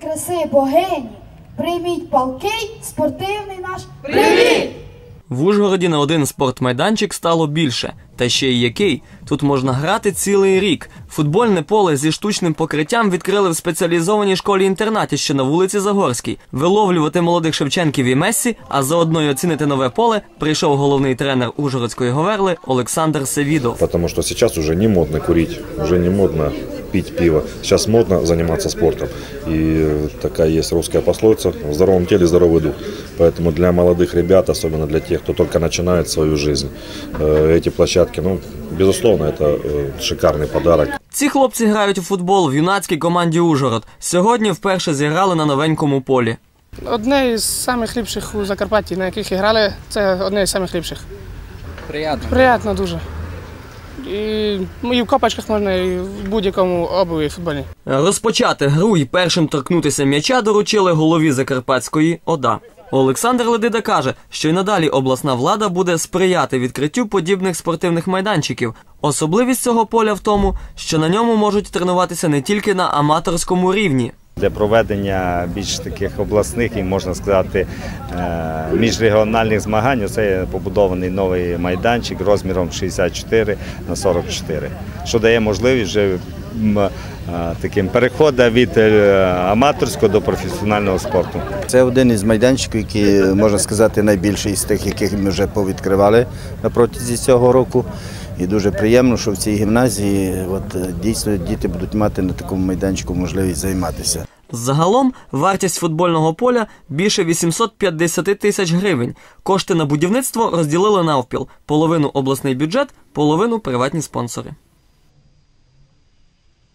краси богині. Прийміть палкий спортивний наш привіт! В Ужгороді на один спортмайданчик стало більше. Та ще й який. Тут можна грати цілий рік. Футбольне поле зі штучним покриттям відкрили в спеціалізованій школі-інтернаті, що на вулиці Загорській. Виловлювати молодих Шевченків і Мессі, а заодно й оцінити нове поле, прийшов головний тренер Ужгородської Говерли Олександр Севідов. Потому что сейчас уже не модно курить, уже не модно пить пиво. Сейчас модно заниматься спортом. И э, такая есть русская пословица «в здоровом теле здоровый дух». Поэтому для молодых ребят, особенно для тех, кто только начинает свою жизнь, э, эти площадки, ну, безусловно, это э, шикарный подарок. Ці хлопці грають у футбол в юнацькій команді Ужгород. Сьогодні вперше зіграли на новенькому полі. Одне із самих ліпших у Закарпатті, на яких грали, це одне із самих ліпших. Приятно. Приємно дуже. І, ну, і в копачках можна, і в будь-якому обуві футбольній. Розпочати гру і першим торкнутися м'яча доручили голові Закарпатської ОДА. Олександр Ледида каже, що й надалі обласна влада буде сприяти відкриттю подібних спортивних майданчиків. Особливість цього поля в тому, що на ньому можуть тренуватися не тільки на аматорському рівні. Для проведення більш таких обласних і можна сказати е, міжрегіональних змагань це побудований новий майданчик розміром 64 на 44, що дає можливість вже е, таким переходу від е, аматорського до професіонального спорту. Це один із майданчиків, який можна сказати найбільший з тих, яких ми вже повідкривали на протязі цього року. І дуже приємно, що в цій гімназії от, дійсно діти будуть мати на такому майданчику можливість займатися. Загалом вартість футбольного поля більше 850 тисяч гривень. Кошти на будівництво розділили навпіл: половину обласний бюджет, половину приватні спонсори.